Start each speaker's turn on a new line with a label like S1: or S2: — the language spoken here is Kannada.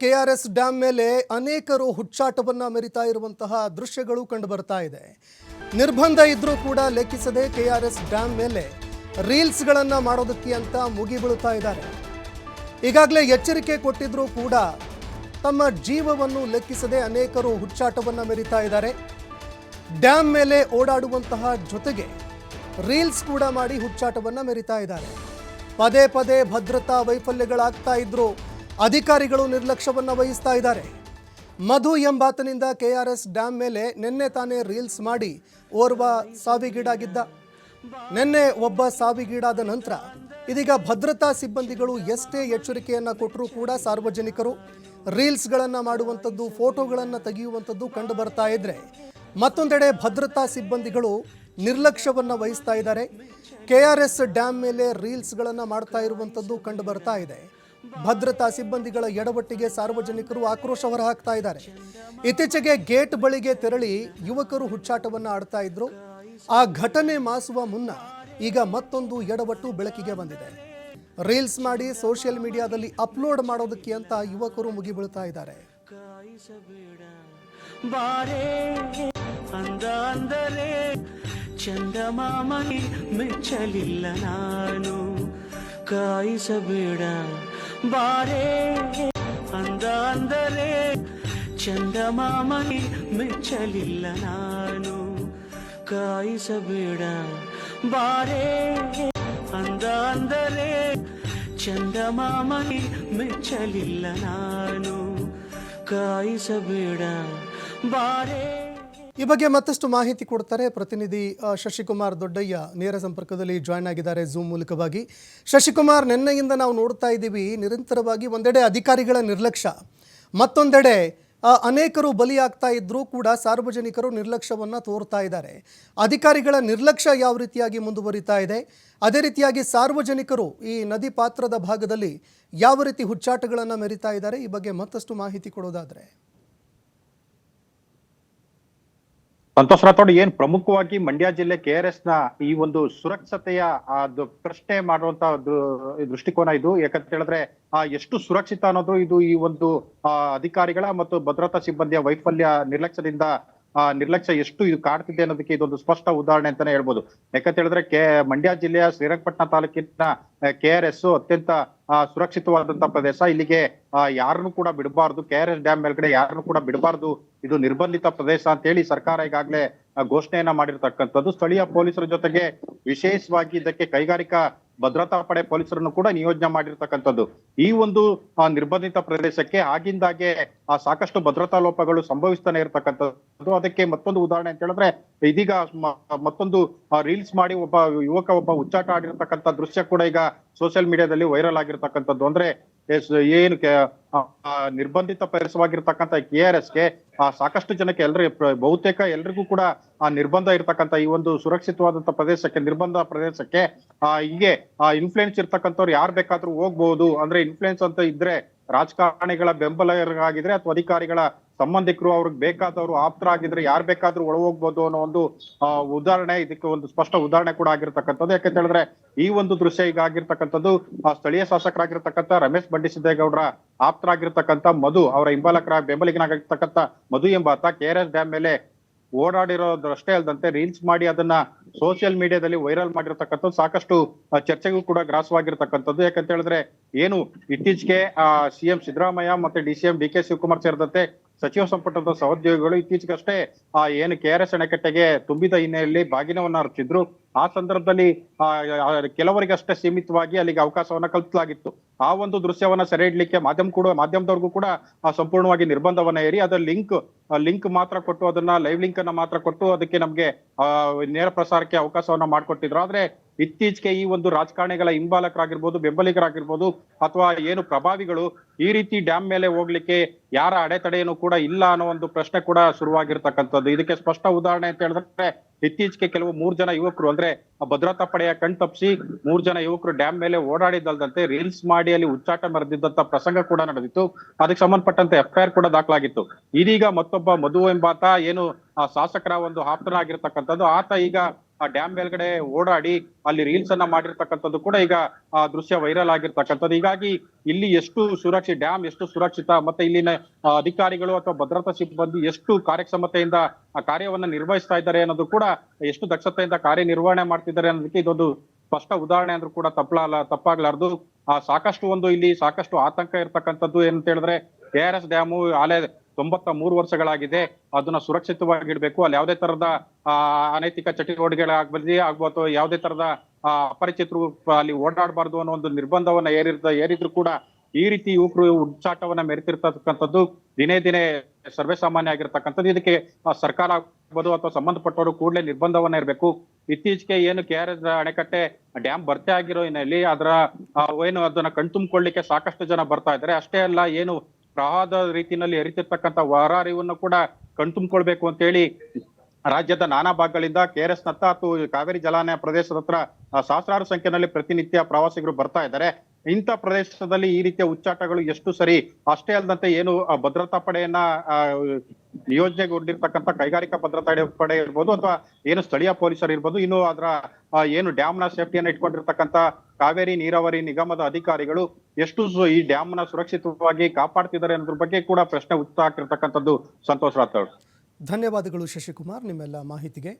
S1: ಕೆಆರ್ಎಸ್ ಡ್ಯಾಮ್ ಮೇಲೆ ಅನೇಕರು ಹುಚ್ಚಾಟವನ್ನು ಮೆರಿತಾ ಇರುವಂತಹ ದೃಶ್ಯಗಳು ಕಂಡು ಬರ್ತಾ ಇದೆ. ನಿರ್ಬಂಧ ಇದ್ರೂ ಕೂಡ ಲೆಕ್ಕಿಸದೆ ಕೆಆರ್ಎಸ್ ಡ್ಯಾಮ್ ಮೇಲೆ ರೀಲ್ಸ್ಗಳನ್ನು ಮಾಡೋದಕ್ಕೆ ಅಂತ ಮುಗಿಬೀಳುತ್ತಾ ಇದ್ದಾರೆ. ಈಗಾಗಲೇ ಎಚ್ಚರಿಕೆ ಕೊಟ್ಟಿದ್ರೂ ಕೂಡ ತಮ್ಮ ಜೀವವನ್ನು ಲೆಕ್ಕಿಸದೆ ಅನೇಕರು ಹುಚ್ಚಾಟವನ್ನು ಮೆರಿತಾ ಇದ್ದಾರೆ. ಡ್ಯಾಮ್ ಮೇಲೆ ಓಡಾಡುವಂತಹ ಜೊತೆಗೆ ರೀಲ್ಸ್ ಕೂಡ ಮಾಡಿ ಹುಚ್ಚಾಟವನ್ನು ಮೆರಿತಾ ಇದ್ದಾರೆ. ಪದೇ ಪದೇ ಭದ್ರತಾ ವೈಫಲ್ಯಗಳಾಗ್ತಾ ಇದ್ರು ಅಧಿಕಾರಿಗಳು ನಿರ್ಲಕ್ಷ್ಯವನ್ನು ವಹಿಸ್ತಾ ಇದ್ದಾರೆ. ಮಧು ಎಂಬಾತನಿಂದ ಕೆ ಆರ್ ಎಸ್ ಡ್ಯಾಮ್ ಮೇಲೆ ನಿನ್ನೆ ತಾನೇ ರೀಲ್ಸ್ ಮಾಡಿ ಓರ್ವ ಸಾವಿಗೀಡಾಗಿದ್ದ. ನಿನ್ನೆ ಒಬ್ಬ ಸಾವಿಗೀಡಾದ ನಂತರ ಇದೀಗ ಭದ್ರತಾ ಸಿಬ್ಬಂದಿಗಳು ಎಷ್ಟೇ ಎಚ್ಚರಿಕೆಯನ್ನು ಕೊಟ್ಟರೂ ಕೂಡ ಸಾರ್ವಜನಿಕರು ರೀಲ್ಸ್ಗಳನ್ನು ಮಾಡುವಂಥದ್ದು, ಫೋಟೋಗಳನ್ನು ತೆಗೆಯುವಂಥದ್ದು ಕಂಡು ಬರ್ತಾ ಇದ್ರೆ ಮತ್ತೊಂದೆಡೆ ಭದ್ರತಾ ಸಿಬ್ಬಂದಿಗಳು ನಿರ್ಲಕ್ಷ್ಯವನ್ನು ವಹಿಸ್ತಾ ಇದ್ದಾರೆ. ಕೆ ಆರ್ ಎಸ್ ಡ್ಯಾಮ್ ಮೇಲೆ ರೀಲ್ಸ್ಗಳನ್ನು ಮಾಡ್ತಾ ಇರುವಂಥದ್ದು ಕಂಡು ಬರ್ತಾ ಇದೆ. ಭದ್ರತಾ ಸಿಬ್ಬಂದಿಗಳ ಎಡವಟ್ಟಿಗೆ ಸಾರ್ವಜನಿಕರು ಆಕ್ರೋಶ ಹೊರಹಾಕ್ತಾ ಇದ್ದಾರೆ. ಇತ್ತೀಚೆಗೆ ಗೇಟ್ ಬಳಿಗೆ ತೆರಳಿ ಯುವಕರು ಹುಚ್ಚಾಟವನ್ನು ಆಡ್ತಾ ಇದ್ರು. ಆ ಘಟನೆ ಮಾಸುವ ಮುನ್ನ ಈಗ ಮತ್ತೊಂದು ಎಡವಟ್ಟು ಬೆಳಕಿಗೆ ಬಂದಿದೆ. ರೀಲ್ಸ್ ಮಾಡಿ ಸೋಷಿಯಲ್ ಮೀಡಿಯಾದಲ್ಲಿ ಅಪ್ಲೋಡ್ ಮಾಡೋದಕ್ಕೆ ಅಂತ ಯುವಕರು ಮುಗಿಬೀಳ್ತಾ ಇದ್ದಾರೆ.
S2: ಚಂದಮಾಮನಿ ಮೆಚ್ಚಲಿಲ್ಲ ನಾನು. ಕಾಯಿಸಬೇಡ ಬಾರೇ ಅಂದ ಅಂದರೆ ಚಂದಮಾಮನಿ ಮೆಚ್ಚಲಿಲ್ಲ ನಾನು ಕಾಯಿಸಬೇಡ ಬಾರೇ ಅಂದ ಅಂದರೆ ಚಂದಮಾಮನಿ ಮೆಚ್ಚಲಿಲ್ಲ ನಾನು ಕಾಯಿಸಬೇಡ ಬಾರೇ
S1: ಈ ಬಗ್ಗೆ ಮತ್ತಷ್ಟು ಮಾಹಿತಿ ಕೊಡ್ತಾರೆ ಪ್ರತಿನಿಧಿ ಶಶಿಕುಮಾರ್ ದೊಡ್ಡಯ್ಯ ನೇರ ಸಂಪರ್ಕದಲ್ಲಿ ಜಾಯ್ನ್ ಆಗಿದ್ದಾರೆ ಝೂಮ್ ಮೂಲಕವಾಗಿ. ಶಶಿಕುಮಾರ್, ನಿನ್ನೆಯಿಂದ ನಾವು ನೋಡ್ತಾ ಇದ್ದೀವಿ, ನಿರಂತರವಾಗಿ ಒಂದೆಡೆ ಅಧಿಕಾರಿಗಳ ನಿರ್ಲಕ್ಷ್ಯ. ಮತ್ತೊಂದೆಡೆ ಅನೇಕರು ಬಲಿಯಾಗ್ತಾ ಇದ್ರೂ ಕೂಡ ಸಾರ್ವಜನಿಕರು ನಿರ್ಲಕ್ಷ್ಯವನ್ನು ತೋರ್ತಾ ಇದ್ದಾರೆ. ಅಧಿಕಾರಿಗಳ ನಿರ್ಲಕ್ಷ್ಯ ಯಾವ ರೀತಿಯಾಗಿ ಮುಂದುವರಿತಾ ಇದೆ? ಅದೇ ರೀತಿಯಾಗಿ ಸಾರ್ವಜನಿಕರು ಈ ನದಿ ಪಾತ್ರದ ಭಾಗದಲ್ಲಿ ಯಾವ ರೀತಿ ಹುಚ್ಚಾಟಗಳನ್ನು ಮೆರಿತಾ ಇದ್ದಾರೆ? ಈ ಬಗ್ಗೆ ಮತ್ತಷ್ಟು ಮಾಹಿತಿ ಕೊಡೋದಾದ್ರೆ.
S3: ಸಂತೋಷ್ ರಾಥೋಡ್ ಏನ್ ಪ್ರಮುಖವಾಗಿ ಮಂಡ್ಯ ಜಿಲ್ಲೆ ಕೆ ಆರ್ ಎಸ್ನ ಈ ಒಂದು ಸುರಕ್ಷತೆಯ ಅದು ಪ್ರಶ್ನೆ ಮಾಡುವಂತ ದೃಷ್ಟಿಕೋನ ಇದು. ಯಾಕಂತ ಹೇಳಿದ್ರೆ, ಆ ಎಷ್ಟು ಸುರಕ್ಷಿತ ಅನ್ನೋದು ಇದು ಈ ಒಂದು ಅಧಿಕಾರಿಗಳ ಮತ್ತು ಭದ್ರತಾ ಸಿಬ್ಬಂದಿಯ ವೈಫಲ್ಯ ನಿರ್ಲಕ್ಷ್ಯದಿಂದ ಆ, ನಿರ್ಲಕ್ಷ್ಯ ಎಷ್ಟು ಇದು ಕಾಡ್ತಿದೆ ಅನ್ನೋದಕ್ಕೆ ಇದೊಂದು ಸ್ಪಷ್ಟ ಉದಾಹರಣೆ ಅಂತಾನೆ ಹೇಳ್ಬೋದು. ಯಾಕಂತ ಹೇಳಿದ್ರೆ ಕೆ, ಮಂಡ್ಯ ಜಿಲ್ಲೆಯ ಶ್ರೀರಂಗಪಟ್ಟಣ ತಾಲೂಕಿನ ಕೆ ಆರ್ ಎಸ್ ಅತ್ಯಂತ ಸುರಕ್ಷಿತವಾದಂತಹ ಸುರಕ್ಷಿತವಾದಂತ ಪ್ರದೇಶ. ಇಲ್ಲಿಗೆ ಯಾರನ್ನು ಕೂಡ ಬಿಡಬಾರ್ದು. ಕೆ ಆರ್ ಎಸ್ ಡ್ಯಾಮ್ ಮೇಲ್ಗಡೆ ಯಾರನ್ನು ಕೂಡ ಬಿಡಬಾರ್ದು. ಇದು ನಿರ್ಬಂಧಿತ ಪ್ರದೇಶ ಅಂತ ಹೇಳಿ ಸರ್ಕಾರ ಈಗಾಗಲೇ ಘೋಷಣೆಯನ್ನ ಮಾಡಿರ್ತಕ್ಕಂಥದ್ದು. ಸ್ಥಳೀಯ ಪೊಲೀಸರ ಜೊತೆಗೆ ವಿಶೇಷವಾಗಿ ಇದಕ್ಕೆ ಕೈಗಾರಿಕಾ ಭದ್ರತಾ ಪಡೆ ಪೊಲೀಸರನ್ನು ಕೂಡ ನಿಯೋಜನೆ ಮಾಡಿರ್ತಕ್ಕಂಥದ್ದು. ಈ ಒಂದು ನಿರ್ಬಂಧಿತ ಪ್ರದೇಶಕ್ಕೆ ಆಗಿಂದಾಗೆ, ಆ, ಸಾಕಷ್ಟು ಭದ್ರತಾ ಲೋಪಗಳು ಸಂಭವಿಸ್ತಾನೆ ಇರತಕ್ಕಂಥದ್ದು. ಅದಕ್ಕೆ ಮತ್ತೊಂದು ಉದಾಹರಣೆ ಅಂತ ಹೇಳಿದ್ರೆ, ಇದೀಗ ಮತ್ತೊಂದು ರೀಲ್ಸ್ ಮಾಡಿ ಒಬ್ಬ ಯುವಕ ಒಬ್ಬ ಹುಚ್ಚಾಟ ಆಡಿರ್ತಕ್ಕಂಥ ದೃಶ್ಯ ಕೂಡ ಈಗ ಸೋಷಿಯಲ್ ಮೀಡಿಯಾದಲ್ಲಿ ವೈರಲ್ ಆಗಿರ್ತಕ್ಕಂಥದ್ದು. ಅಂದ್ರೆ ಏನು ನಿರ್ಬಂಧಿತ ಪರಿಸರವಾಗಿರ್ತಕ್ಕಂಥ ಕೆ ಆರ್ ಎಸ್ಗೆ ಆ, ಸಾಕಷ್ಟು ಜನಕ್ಕೆ ಎಲ್ರಿ ಬಹುತೇಕ ಎಲ್ರಿಗೂ ಕೂಡ ಆ ನಿರ್ಬಂಧ ಇರ್ತಕ್ಕಂಥ ಈ ಒಂದು ಸುರಕ್ಷಿತವಾದಂತ ಪ್ರದೇಶಕ್ಕೆ ನಿರ್ಬಂಧ ಪ್ರದೇಶಕ್ಕೆ ಆ ಹೀಗೆ ಆ ಇನ್ಫ್ಲುಯೆನ್ಸ್ ಇರ್ತಕ್ಕಂಥವ್ರು ಯಾರು ಬೇಕಾದ್ರೂ ಹೋಗ್ಬಹುದು ಅಂದ್ರೆ ಇನ್ಫ್ಲುಯೆನ್ಸ್ ಅಂತ ಇದ್ರೆ ರಾಜಕಾರಣಿಗಳ ಬೆಂಬಲಿಗರಾಗಿದ್ರೆ ಅಥವಾ ಅಧಿಕಾರಿಗಳ ಸಂಬಂಧಿಕರು ಅವ್ರಿಗೆ ಬೇಕಾದವರು ಆಪ್ತರಾಗಿದ್ರೆ ಯಾರು ಬೇಕಾದ್ರೂ ಒಳ ಹೋಗ್ಬೋದು ಅನ್ನೋ ಒಂದು ಉದಾಹರಣೆ, ಇದಕ್ಕೆ ಒಂದು ಸ್ಪಷ್ಟ ಉದಾಹರಣೆ ಕೂಡ ಆಗಿರ್ತಕ್ಕಂಥದ್ದು. ಯಾಕಂತ ಹೇಳಿದ್ರೆ ಈ ಒಂದು ದೃಶ್ಯ ಈಗ ಆಗಿರ್ತಕ್ಕಂಥದ್ದು, ಆ, ಸ್ಥಳೀಯ ಶಾಸಕರಾಗಿರ್ತಕ್ಕಂಥ ರಮೇಶ್ ಬಂಡಿಸಿದ್ದೇಗೌಡರ, ಆಪ್ತರಾಗಿರ್ತಕ್ಕಂಥ ಮಧು, ಅವರ ಹಿಂಬಾಲಕರ ಬೆಂಬಲಿಗನಾಗಿರ್ತಕ್ಕಂಥ ಮಧು ಎಂಬಾತ, ಕೆ ಆರ್ ಎಸ್ ಡ್ಯಾಮ್ ಮೇಲೆ ಓಡಾಡಿರೋದಷ್ಟೇ ಅಲ್ಲದಂತೆ ರೀಲ್ಸ್ ಮಾಡಿ ಅದನ್ನ ಸೋಷಿಯಲ್ ಮೀಡಿಯಾದಲ್ಲಿ ವೈರಲ್ ಮಾಡಿರ್ತಕ್ಕಂಥದ್ದು ಸಾಕಷ್ಟು ಚರ್ಚೆಗೂ ಕೂಡ ಗ್ರಾಸವಾಗಿರ್ತಕ್ಕಂಥದ್ದು. ಯಾಕಂತ ಹೇಳಿದ್ರೆ ಏನು ಇತ್ತೀಚೆಗೆ, ಆ ಸಿಎಂ ಸಿದ್ದರಾಮಯ್ಯ ಮತ್ತೆ D C M D K Shivakumar ಸೇರಿದಂತೆ ಸಚಿವ ಸಂಪುಟದ ಸಹೋದ್ಯೋಗಿಗಳು ಇತ್ತೀಚೆಗಷ್ಟೇ ಆ ಏನು ಕೆ ಆರ್ ಎಸ್ ಅಣೆಕಟ್ಟೆಗೆ ತುಂಬಿದ ಹಿನ್ನೆಲೆಯಲ್ಲಿ ಬಾಗಿನವನ್ನ ಅರ್ಚಿದ್ರು ಆ ಸಂದರ್ಭದಲ್ಲಿ ಆ ಕೆಲವರಿಗಷ್ಟೇ ಸೀಮಿತವಾಗಿ ಅಲ್ಲಿಗೆ ಅವಕಾಶವನ್ನ ಕಲ್ಪಿಸಲಾಗಿತ್ತು. ಆ ಒಂದು ದೃಶ್ಯವನ್ನ ಸೆರೆ ಇಡ್ಲಿಕ್ಕೆ ಮಾಧ್ಯಮ ಕೂಡ ಮಾಧ್ಯಮದವ್ರಿಗೂ ಕೂಡ ಆ, ಸಂಪೂರ್ಣವಾಗಿ ನಿರ್ಬಂಧವನ್ನ ಏರಿ ಅದರ ಲಿಂಕ್ ಲಿಂಕ್ ಮಾತ್ರ ಕೊಟ್ಟು ಅದನ್ನ ಲೈವ್ ಲಿಂಕ್ ಅನ್ನ ಮಾತ್ರ ಕೊಟ್ಟು ಅದಕ್ಕೆ ನಮ್ಗೆ ನೇರ ಪ್ರಸಾರಕ್ಕೆ ಅವಕಾಶವನ್ನ ಮಾಡ್ಕೊಟ್ಟಿದ್ರು. ಆದ್ರೆ ಇತ್ತೀಚೆಗೆ ಈ ಒಂದು ರಾಜಕಾರಣಿಗಳ ಹಿಂಬಾಲಕರಾಗಿರ್ಬೋದು, ಬೆಂಬಲಿಗರಾಗಿರ್ಬೋದು, ಅಥವಾ ಏನು ಪ್ರಭಾವಿಗಳು ಈ ರೀತಿ ಡ್ಯಾಮ್ ಮೇಲೆ ಹೋಗ್ಲಿಕ್ಕೆ ಯಾರ ಅಡೆತಡೆಯನ್ನು ಕೂಡ ಇಲ್ಲ ಅನ್ನೋ ಒಂದು ಪ್ರಶ್ನೆ ಕೂಡ ಶುರುವಾಗಿರ್ತಕ್ಕಂಥದ್ದು. ಇದಕ್ಕೆ ಸ್ಪಷ್ಟ ಉದಾಹರಣೆ ಅಂತ ಹೇಳಿದ್ರೆ, ಇತ್ತೀಚೆಗೆ ಕೆಲವು ಮೂರ್ ಜನ ಯುವಕರು, ಅಂದ್ರೆ ಭದ್ರತಾ ಪಡೆಯ ಕಣ್ ತಪ್ಪಿಸಿ ಮೂರ್ ಜನ ಯುವಕರು ಡ್ಯಾಮ್ ಮೇಲೆ ಓಡಾಡಿದ್ದಲ್ದಂತೆ ರೀಲ್ಸ್ ಮಾಡಿ ಅಲ್ಲಿ ಉಚ್ಚಾಟ ಮರೆದಿದ್ದಂತ ಪ್ರಸಂಗ ಕೂಡ ನಡೆದಿತ್ತು. ಅದಕ್ಕೆ ಸಂಬಂಧಪಟ್ಟಂತೆ ಎಫ್ಐಆರ್ ಕೂಡ ದಾಖಲಾಗಿತ್ತು. ಇದೀಗ ಮತ್ತೊಬ್ಬ ಮಧು ಎಂಬಾತ ಏನು ಆ ಶಾಸಕರ ಒಂದು ಆಪ್ತನಾಗಿರ್ತಕ್ಕಂಥದ್ದು. ಆತ ಈಗ ಆ ಡ್ಯಾಮ್ ಮೇಲ್ಗಡೆ ಓಡಾಡಿ ಅಲ್ಲಿ ರೀಲ್ಸ್ ಅನ್ನ ಮಾಡಿರ್ತಕ್ಕಂಥದ್ದು ಕೂಡ ಈಗ, ಆ ದೃಶ್ಯ ವೈರಲ್ ಆಗಿರ್ತಕ್ಕಂಥದ್ದು. ಹೀಗಾಗಿ ಇಲ್ಲಿ ಎಷ್ಟು ಸುರಕ್ಷಿತ ಡ್ಯಾಮ್ ಎಷ್ಟು ಸುರಕ್ಷಿತ, ಮತ್ತೆ ಇಲ್ಲಿನ ಅಧಿಕಾರಿಗಳು ಅಥವಾ ಭದ್ರತಾ ಸಿಬ್ಬಂದಿ ಎಷ್ಟು ಕಾರ್ಯಕ್ಷಮತೆಯಿಂದ ಆ ಕಾರ್ಯವನ್ನ ನಿರ್ವಹಿಸ್ತಾ ಇದ್ದಾರೆ ಅನ್ನೋದು ಕೂಡ, ಎಷ್ಟು ದಕ್ಷತೆಯಿಂದ ಕಾರ್ಯನಿರ್ವಹಣೆ ಮಾಡ್ತಿದ್ದಾರೆ ಅನ್ನೋದಕ್ಕೆ ಇದೊಂದು ಸ್ಪಷ್ಟ ಉದಾಹರಣೆ ಅಂದ್ರೂ ಕೂಡ ತಪ್ಪಲ ತಪ್ಪಾಗ್ಲಾರ್ದು. ಆ, ಸಾಕಷ್ಟು ಒಂದು ಇಲ್ಲಿ ಸಾಕಷ್ಟು ಆತಂಕ ಇರ್ತಕ್ಕಂಥದ್ದು ಏನಂತ ಹೇಳಿದ್ರೆ, ಕೆ ಆರ್ ಎಸ್ ಡ್ಯಾಮು ಆಲೆ ತೊಂಬತ್ತ ಮೂರು ವರ್ಷಗಳಾಗಿದೆ, ಅದನ್ನ ಸುರಕ್ಷಿತವಾಗಿ ಇಡಬೇಕು ಅಲ್ಲಿ ಯಾವುದೇ ತರದ ಅನೈತಿಕ ಅನೈತಿಕ ಚಟುವಟಿಕೆಗಳಾಗ್ಬಲ್ಲಿ ಅಥವಾ ಯಾವುದೇ ತರದ ಅಪರಿಚಿತರು ಅಲ್ಲಿ ಓಡಾಡಬಾರ್ದು ಅನ್ನೋ ಒಂದು ನಿರ್ಬಂಧವನ್ನ ಏರಿರ್ತ, ಏರಿದ್ರು ಕೂಡ ಈ ರೀತಿ ಯುವಕರು ಉಚ್ಚಾಟವನ್ನ ಮೆರೆತಿರ್ತಕ್ಕಂಥದ್ದು ದಿನೇ ದಿನೇ ಸರ್ವೇ ಸಾಮಾನ್ಯ ಆಗಿರ್ತಕ್ಕಂಥದ್ದು. ಇದಕ್ಕೆ ಸರ್ಕಾರ ಆಗ್ಬೋದು ಅಥವಾ ಸಂಬಂಧಪಟ್ಟವರು ಕೂಡಲೇ ನಿರ್ಬಂಧವನ್ನ ಇರಬೇಕು. ಇತ್ತೀಚೆಗೆ ಏನು ಕೆ ಆರ್ ಎಸ್ ಅಣೆಕಟ್ಟೆ ಡ್ಯಾಮ್ ಭರ್ತಿ ಆಗಿರೋ ಹಿನ್ನೆಲೆಯಲ್ಲಿ ಅದರ ಏನು ಅದನ್ನ ಕಣ್ತುಂಬಿಕೊಳ್ಳಿಕ್ಕೆ ಸಾಕಷ್ಟು ಜನ ಬರ್ತಾ ಇದ್ದಾರೆ. ಅಷ್ಟೇ ಅಲ್ಲ, ಏನು ಪ್ರವಾಹದ ರೀತಿಯಲ್ಲಿ ಹರಿತಿರ್ತಕ್ಕಂಥ ಹೊರಹರಿವನ್ನು ಕೂಡ ಕಣ್ತುಂಬಿಕೊಳ್ಬೇಕು ಅಂತ ಹೇಳಿ ರಾಜ್ಯದ ನಾನಾ ಭಾಗಗಳಿಂದ ಕೆ ಆರ್ ಎಸ್ ನತ್ತ ಅಥವಾ ಕಾವೇರಿ ಜಲಾನಯ ಪ್ರದೇಶದ ಹತ್ರ ಸಹಸ್ರಾರು ಸಂಖ್ಯೆಯಲ್ಲಿ ಪ್ರತಿನಿತ್ಯ ಪ್ರವಾಸಿಗರು ಬರ್ತಾ ಇದ್ದಾರೆ. ಇಂಥ ಪ್ರದೇಶದಲ್ಲಿ ಈ ರೀತಿಯ ಉಚ್ಚಾಟಗಳು ಎಷ್ಟು ಸರಿ? ಅಷ್ಟೇ ಅಲ್ಲದಂತೆ ಏನು ಭದ್ರತಾ ಪಡೆಯನ್ನ ನಿಯೋಜನೆಗೊಂಡಿರ್ತಕ್ಕಂಥ ಕೈಗಾರಿಕಾ ಭದ್ರತಾ ಪಡೆ ಇರ್ಬೋದು ಅಥವಾ ಏನು ಸ್ಥಳೀಯ ಪೊಲೀಸರು ಇರ್ಬೋದು, ಇನ್ನು ಅದರ ಏನು ಡ್ಯಾಮ್ನ ಸೇಫ್ಟಿಯನ್ನ ಇಟ್ಕೊಂಡಿರ್ತಕ್ಕಂಥ ಕಾವೇರಿ ನೀರಾವರಿ ನಿಗಮದ ಅಧಿಕಾರಿಗಳು ಎಷ್ಟು ಈ ಡ್ಯಾಮ್ನ ಸುರಕ್ಷಿತವಾಗಿ ಕಾಪಾಡ್ತಿದ್ದಾರೆ ಅನ್ನೋದ್ರ ಬಗ್ಗೆ ಕೂಡ ಪ್ರಶ್ನೆ ಉತ್ತರ ಆಗ್ತಿರ್ತಕ್ಕಂಥದ್ದು ಸಂತೋಷ್ ರಾಥೋಡ್.
S1: ಧನ್ಯವಾದಗಳು ಶಶಿಕುಮಾರ್, ನಿಮ್ಮೆಲ್ಲ ಮಾಹಿತಿಗೆ.